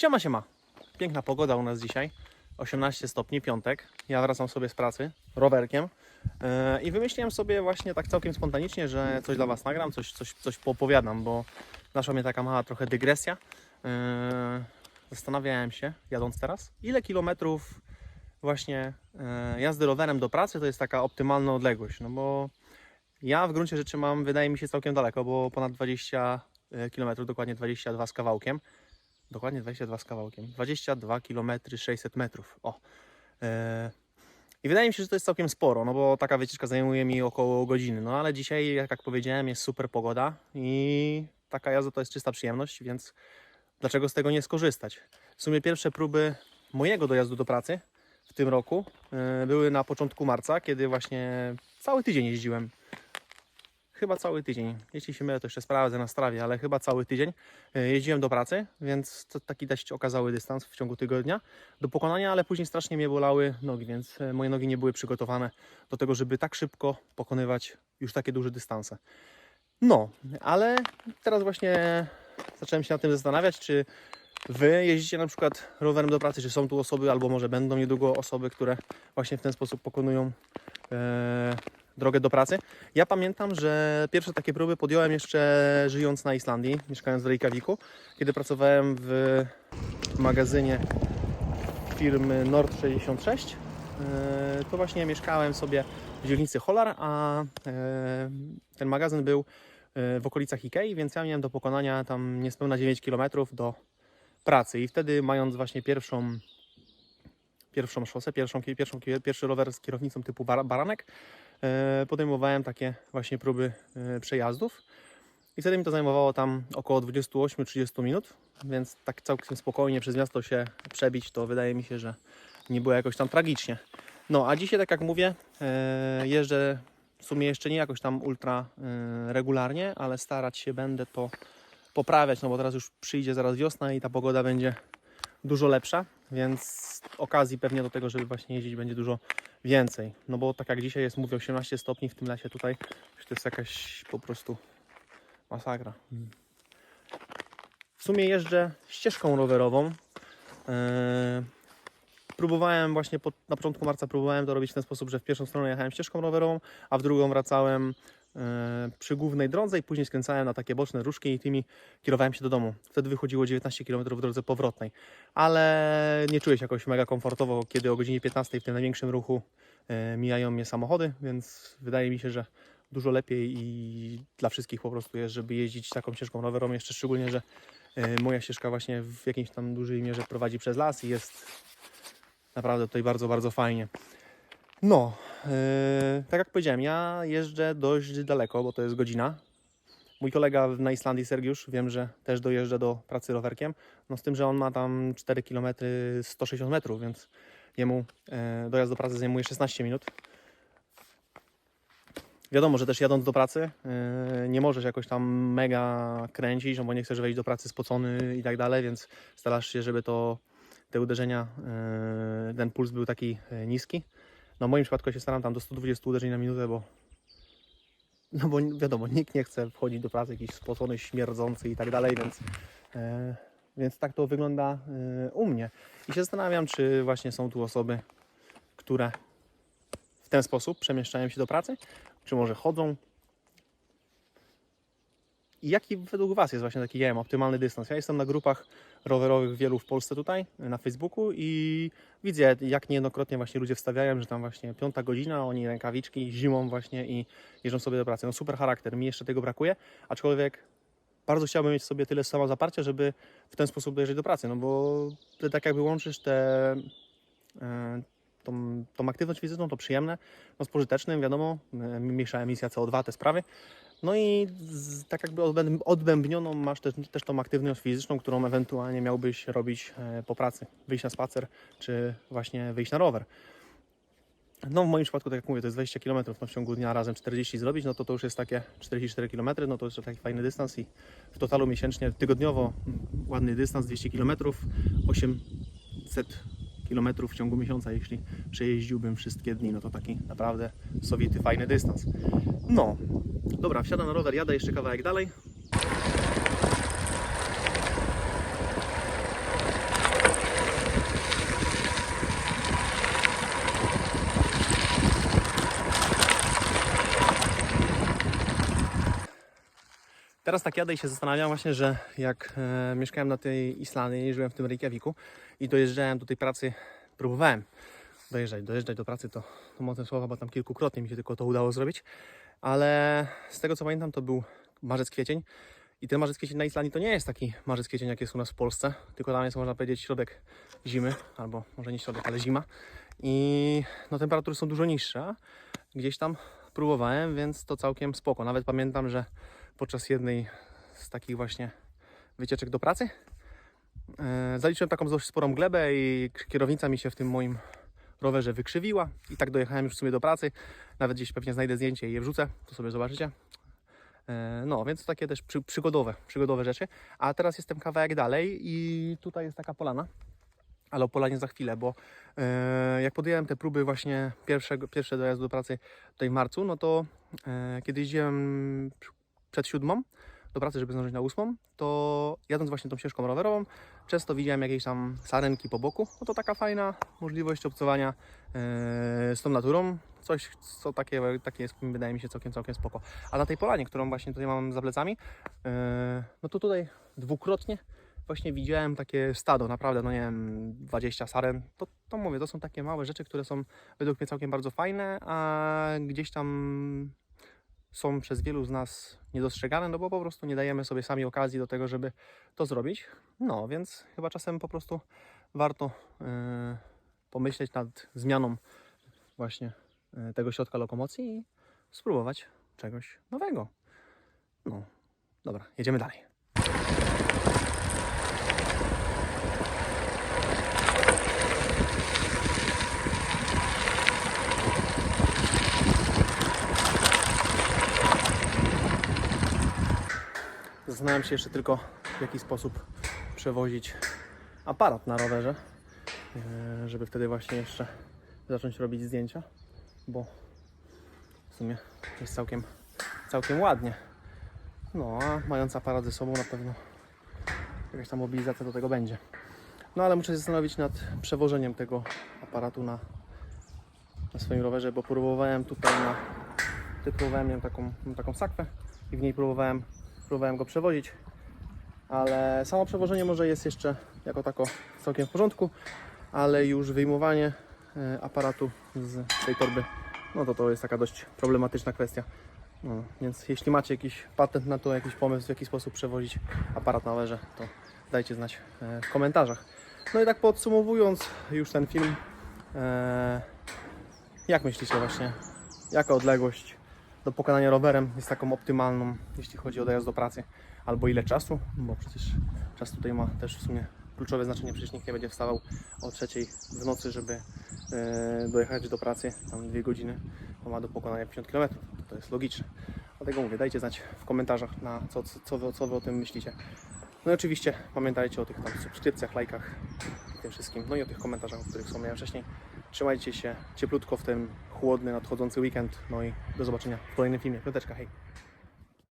Siema, siema. Piękna pogoda u nas dzisiaj. 18 stopni, piątek. Ja wracam sobie z pracy rowerkiem yy, i wymyśliłem sobie właśnie tak całkiem spontanicznie, że coś dla Was nagram, coś, coś, coś poopowiadam, bo naszła mnie taka mała trochę dygresja. Yy, zastanawiałem się, jadąc teraz, ile kilometrów właśnie yy, jazdy rowerem do pracy to jest taka optymalna odległość, no bo ja w gruncie rzeczy mam, wydaje mi się, całkiem daleko, bo ponad 20 km, dokładnie 22 z kawałkiem. Dokładnie 22 z kawałkiem. 22 km 600 metrów. O. E, I wydaje mi się, że to jest całkiem sporo, no bo taka wycieczka zajmuje mi około godziny. No ale dzisiaj, jak powiedziałem, jest super pogoda i taka jazda to jest czysta przyjemność, więc dlaczego z tego nie skorzystać? W sumie pierwsze próby mojego dojazdu do pracy w tym roku e, były na początku marca, kiedy właśnie cały tydzień jeździłem chyba cały tydzień. Jeśli się mylę, to jeszcze sprawdzę na strawie, ale chyba cały tydzień e, jeździłem do pracy, więc to taki dość okazały dystans w ciągu tygodnia do pokonania, ale później strasznie mnie bolały nogi, więc e, moje nogi nie były przygotowane do tego, żeby tak szybko pokonywać już takie duże dystanse. No, ale teraz właśnie zacząłem się nad tym zastanawiać, czy Wy jeździcie na przykład rowerem do pracy, czy są tu osoby, albo może będą niedługo osoby, które właśnie w ten sposób pokonują e, drogę do pracy. Ja pamiętam, że pierwsze takie próby podjąłem jeszcze żyjąc na Islandii, mieszkając w Reykjaviku, kiedy pracowałem w magazynie firmy Nord 66. E, To właśnie mieszkałem sobie w dzielnicy Holar, a e, ten magazyn był e, w okolicach Ikei, więc ja miałem do pokonania tam niespełna 9 km do pracy i wtedy mając właśnie pierwszą pierwszą szosę, pierwszą, pierwszą, pierwszy rower z kierownicą typu bar- baranek, podejmowałem takie właśnie próby e, przejazdów. I wtedy mi to zajmowało tam około 28-30 minut, więc tak całkiem spokojnie przez miasto się przebić, to wydaje mi się, że nie było jakoś tam tragicznie. No a dzisiaj, tak jak mówię, e, jeżdżę w sumie jeszcze nie jakoś tam ultra e, regularnie, ale starać się będę to poprawiać, no bo teraz już przyjdzie zaraz wiosna i ta pogoda będzie dużo lepsza, więc okazji pewnie do tego, żeby właśnie jeździć będzie dużo więcej. No bo tak jak dzisiaj jest, mówię 18 stopni w tym lesie tutaj, to jest jakaś po prostu masakra. W sumie jeżdżę ścieżką rowerową. Yy, próbowałem właśnie pod, na początku marca próbowałem to robić w ten sposób, że w pierwszą stronę jechałem ścieżką rowerową, a w drugą wracałem przy głównej drodze i później skręcałem na takie boczne różki i tymi kierowałem się do domu. Wtedy wychodziło 19 km w drodze powrotnej, ale nie czuję się jakoś mega komfortowo, kiedy o godzinie 15 w tym największym ruchu yy, mijają mnie samochody, więc wydaje mi się, że dużo lepiej i dla wszystkich po prostu jest, żeby jeździć taką ścieżką rowerową, jeszcze szczególnie, że yy, moja ścieżka właśnie w jakiejś tam dużej mierze prowadzi przez las i jest naprawdę tutaj bardzo, bardzo fajnie. No, tak jak powiedziałem, ja jeżdżę dość daleko, bo to jest godzina. Mój kolega na Islandii, Sergiusz, wiem, że też dojeżdża do pracy rowerkiem. No z tym, że on ma tam 4 km 160 metrów, więc jemu yy, dojazd do pracy zajmuje 16 minut. Wiadomo, że też jadąc do pracy yy, nie możesz jakoś tam mega kręcić, no bo nie chcesz wejść do pracy spocony i tak dalej, więc starasz się, żeby to te uderzenia, yy, ten puls był taki yy, niski. No w moim przypadku się staram tam do 120 uderzeń na minutę, bo no bo wiadomo, nikt nie chce wchodzić do pracy jakiś spocony, śmierdzący i tak dalej, więc, yy, więc tak to wygląda yy, u mnie. I się zastanawiam, czy właśnie są tu osoby, które w ten sposób przemieszczają się do pracy, czy może chodzą. I jaki według Was jest właśnie taki, nie wiem, optymalny dystans? Ja jestem na grupach rowerowych wielu w Polsce tutaj, na Facebooku i widzę, jak niejednokrotnie właśnie ludzie wstawiają, że tam właśnie piąta godzina, oni rękawiczki zimą właśnie i jeżdżą sobie do pracy. No super charakter, mi jeszcze tego brakuje, aczkolwiek bardzo chciałbym mieć sobie tyle samo zaparcia, żeby w ten sposób dojeżdżać do pracy, no bo ty tak jakby łączysz te, e, tą, tą aktywność fizyczną, to przyjemne, no z pożytecznym, wiadomo, e, mniejsza emisja CO2, te sprawy, no i z, tak jakby odbę- odbębnioną masz też, też tą aktywność fizyczną, którą ewentualnie miałbyś robić e, po pracy. Wyjść na spacer, czy właśnie wyjść na rower. No w moim przypadku, tak jak mówię, to jest 20 km no, w ciągu dnia razem 40 zrobić, no to to już jest takie 44 km, no to jest taki fajny dystans i w totalu miesięcznie, tygodniowo mm, ładny dystans, 200 km, 800 km w ciągu miesiąca, jeśli przejeździłbym wszystkie dni, no to taki naprawdę sowity, fajny dystans. No, dobra, wsiadam na rower, jadę jeszcze kawałek dalej. Teraz tak jadę i się zastanawiam właśnie, że jak e, mieszkałem na tej Islandii, żyłem w tym Reykjaviku i dojeżdżałem do tej pracy, próbowałem dojeżdżać, dojeżdżać do pracy, to, to mocne słowa, bo tam kilkukrotnie mi się tylko to udało zrobić, ale z tego co pamiętam to był marzec, kwiecień i ten marzec, kwiecień na Islandii to nie jest taki marzec, kwiecień jak jest u nas w Polsce, tylko tam jest można powiedzieć środek zimy, albo może nie środek, ale zima i no temperatury są dużo niższe, gdzieś tam próbowałem, więc to całkiem spoko. Nawet pamiętam, że podczas jednej z takich właśnie wycieczek do pracy e, zaliczyłem taką dość sporą glebę i kierownica mi się w tym moim rowerze wykrzywiła i tak dojechałem już w sumie do pracy. Nawet gdzieś pewnie znajdę zdjęcie i je wrzucę, to sobie zobaczycie. E, No, więc takie też przy, przygodowe, przygodowe rzeczy. A teraz jestem kawałek dalej i tutaj jest taka polana. Ale o polanie za chwilę, bo e, jak podjęłem te próby właśnie pierwszego, pierwsze dojazdu do pracy tutaj w marcu, no to e, kiedy jeździłem przed siódmą do pracy, żeby zdążyć na ósmą, to jadąc właśnie tą ścieżką rowerową, często widziałem jakieś tam sarenki po boku. No to taka fajna możliwość obcowania e, z tą naturą. Coś, co takie, takie jest, wydaje mi się całkiem, całkiem spoko. A na tej polanie, którą właśnie tutaj mam za plecami, e, no to tutaj dwukrotnie właśnie widziałem takie stado, naprawdę, no nie wiem, 20 saren. To, to mówię, to są takie małe rzeczy, które są według mnie całkiem bardzo fajne, a gdzieś tam są przez wielu z nas niedostrzegane, no bo po prostu nie dajemy sobie sami okazji do tego, żeby to zrobić. No, więc chyba czasem po prostu warto e, pomyśleć nad zmianą właśnie e, tego środka lokomocji i spróbować czegoś nowego. No, dobra, jedziemy dalej. Zastanawiam się jeszcze tylko, w jaki sposób przewozić aparat na rowerze, e, żeby wtedy właśnie jeszcze zacząć robić zdjęcia, bo w sumie jest całkiem, całkiem ładnie. No, a mając aparat ze sobą na pewno jakaś tam mobilizacja do tego będzie. No ale muszę się zastanowić nad przewożeniem tego aparatu na, na swoim rowerze, bo próbowałem tutaj na... Tutaj próbowałem, miałem taką, taką sakwę i w niej próbowałem próbowałem go przewozić, ale samo przewożenie może jest jeszcze jako tako całkiem w porządku, ale już wyjmowanie e, aparatu z tej torby, no to to jest taka dość problematyczna kwestia. No, więc jeśli macie jakiś patent na to, jakiś pomysł, w jaki sposób przewozić aparat na rowerze, to dajcie znać e, w komentarzach. No i tak podsumowując już ten film, e, jak myślicie właśnie, jaka odległość do pokonania rowerem jest taką optymalną, jeśli chodzi o dojazd do pracy, albo ile czasu, bo przecież czas tutaj ma też w sumie kluczowe znaczenie, przecież nikt nie będzie wstawał o trzeciej w nocy, żeby e, dojechać do pracy, tam dwie godziny, to ma do pokonania 50 km, to, jest logiczne. Dlatego mówię, dajcie znać w komentarzach, na co, co, wy, co wy o tym myślicie. No i oczywiście pamiętajcie o tych tam subskrypcjach, lajkach i tym wszystkim, no i o tych komentarzach, o których wspomniałem wcześniej. Trzymajcie się cieplutko w ten chłodny, nadchodzący weekend. No i do zobaczenia w kolejnym filmie. Piąteczka, hej!